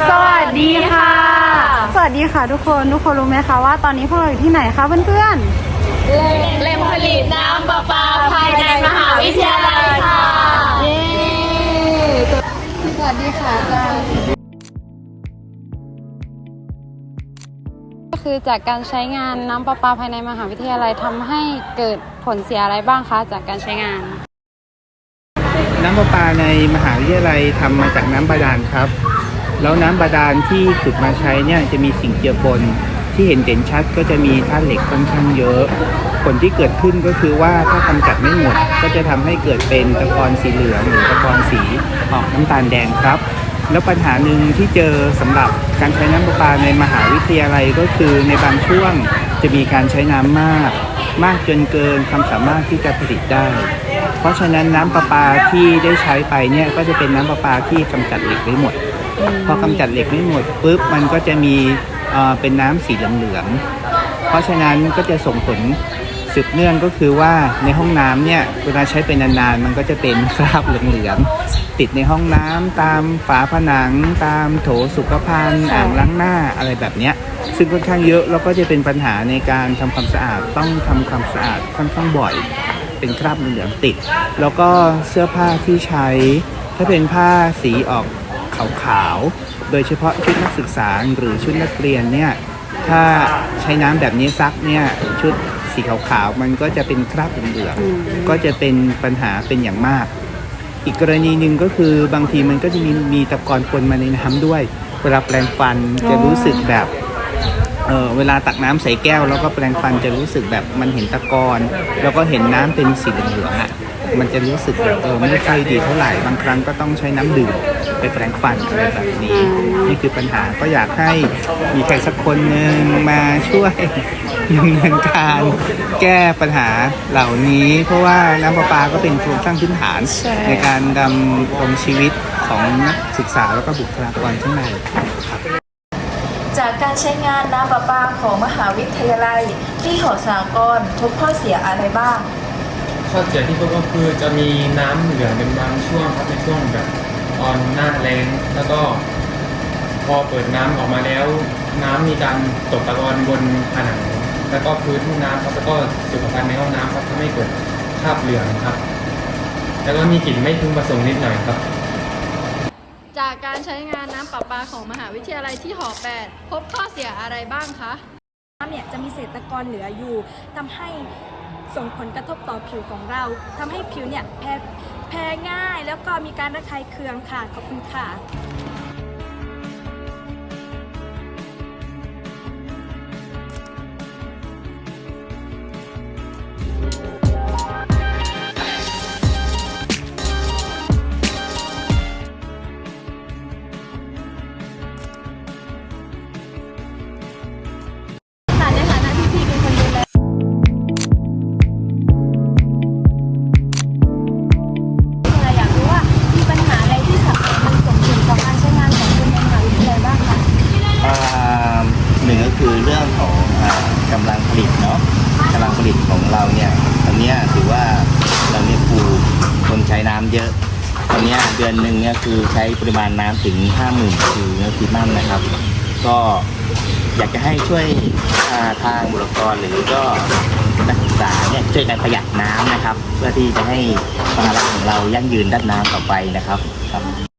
สวัสดีค่ะ สวัสดีค่ะทุกคนทุกคนรู้ไหมคะว่าตอนนี้พวกเราอยู่ที่ไหนคะเพื่อนแหล่งผลิตน้ำประปาภายในมหาวิทยาลัยค่ะๆเย้สวัสดีค่ะอาจารย์ก็คือจากการใช้งานน้ำประปาภายในมหาวิทยาลัยทำให้เกิดผลเสียอะไรบ้างคะจากการใช้งาน น้ำประปาในมหาวิทยาลัยทำมาจากน้ำบาดาลครับ แล้วน้ำบาดาลที่ขุดมาใช้เนี่ยจะมีสิ่งเจือปนที่เห็นเด่นชัดก็จะมีธาตุเหล็กค่อนข้างเยอะ ผลที่เกิดขึ้นก็คือว่าถ้ากำจัดไม่หมด ก็จะทำให้เกิดเป็นตะกอนสีเหลืองหรือตะกอนสีออกน้ำตาลแดงครับ แล้วปัญหาหนึ่งที่เจอสำหรับการใช้น้ำประปาในมหาวิทยาลัยก็คือในบางช่วงจะมีการใช้น้ำมาก มากจนเกินความสามารถที่จะผลิตได้ เพราะฉะนั้นน้ำประปาที่ได้ใช้ไปเนี่ยก็จะเป็นน้ำประปาที่กำจัดเหล็กไม่หมด พอกำจัดเหล็กไม่หมดปุ๊บมันก็จะมีเอ่อเป็นน้ำสีเหลืองๆเพราะฉะนั้นก็จะส่งผลสืบเนื่องก็คือว่าในห้องน้ำเนี่ยเวลาใช้ไปนานๆมันก็จะเป็นคราบเหลืองๆติดในห้องน้ำตามฝาผนัง ตามโถสุขภัณฑ์อ่างล้างหน้าอะไรแบบเนี้ยซึ่งค่อนข้างเยอะแล้วก็จะเป็นปัญหาในการทำความสะอาดต้องทำความสะอาดค่อนข้างบ่อย เป็นคราบเหลืองๆติด แล้วก็เสื้อผ้าที่ใช้ถ้าเป็นผ้าสีออก ขาวๆ โดยเฉพาะชุดนักศึกษาหรือชุดนักเรียนเนี่ยถ้าใช้น้ำแบบนี้ซักเนี่ยชุดสีขาวๆ มันก็จะเป็นคราบเหลืองๆก็จะเป็นปัญหาเป็นอย่างมาก อีกกรณีหนึ่งก็คือบางทีมันก็จะมีมีตะกอนปนมาในน้ำด้วย เวลาแปรงฟันจะรู้สึกแบบเออเวลาตักน้ำใส่แก้ว แล้วก็แปรงฟันจะรู้สึกแบบมันเห็นตะกอนแล้วก็เห็นน้ำเป็นสีเหลืองๆอะ มันจะรู้สึกแบบเออไม่ค่อยดีเท่าไหร่บางครั้งก็ต้องใช้น้ำดื่มไปแปรงฟันอะไรแบบนี้ นี่คือปัญหาก็อยากให้มีใครสักคนหนึ่งมาช่วยดำเนินการแก้ปัญหาเหล่านี้ เพราะว่าน้ำประปาก็เป็นโครงสร้างพื้นฐานใช่ ในการดำรงชีวิตของนักศึกษาแล้วก็บุคลากรข้างในจากการใช้งานน้ำประปาของมหาวิทยาลัย ที่หอสากรณ์พบข้อเสียอะไรบ้าง ข้อเสียที่พบก็คือจะมีน้ำเหลืองเป็นบางช่วงครับในช่วงแบบตอนหน้าแรงแล้วก็พอเปิดน้ำออกมาแล้ว น้ำมีการตกตะกอนบนผนังแล้วก็พื้นห้องน้ำครับแล้วก็สุขภัณฑ์ในห้องน้ำครับทำให้เกิดคราบเหลืองครับ แล้วก็มีกลิ่นไม่พึงประสงค์นิดหน่อยครับ จากการใช้งานน้ำประปาของมหาวิทยาลัยที่หอ8พบข้อเสียอะไรบ้างคะ น้ำเนี่ยจะมีเศษตะกอนเหลืออยู่ทำให้ ส่งผลกระทบต่อผิวของเราทำให้ผิวเนี่ยแพ้แพ้ง่าย แล้วก็มีการระคายเคืองค่ะขอบคุณค่ะ นึ่งก็คือเรื่องของอากำลังผลิตเนาะกำลังผลิตของเราเนี่ยตอนนี้ถือว่าเราเนี่ยครูคนใช้น้ำเยอะตอนนี้เดือนหนึ่งเนี่ยคือใช้ปริมาณน้ำถึง50,000คือเนื้อฟิมัมนะครับ ก็อยากจะให้ช่วยาทางบุคลากรหรือก็นักศึกษาเนี่ยช่วยกันประหยัดน้ำนะครับ เพื่อที่จะให้มหาลัยของเรายั่งยืนด้านน้ำต่อไปนะครับครับ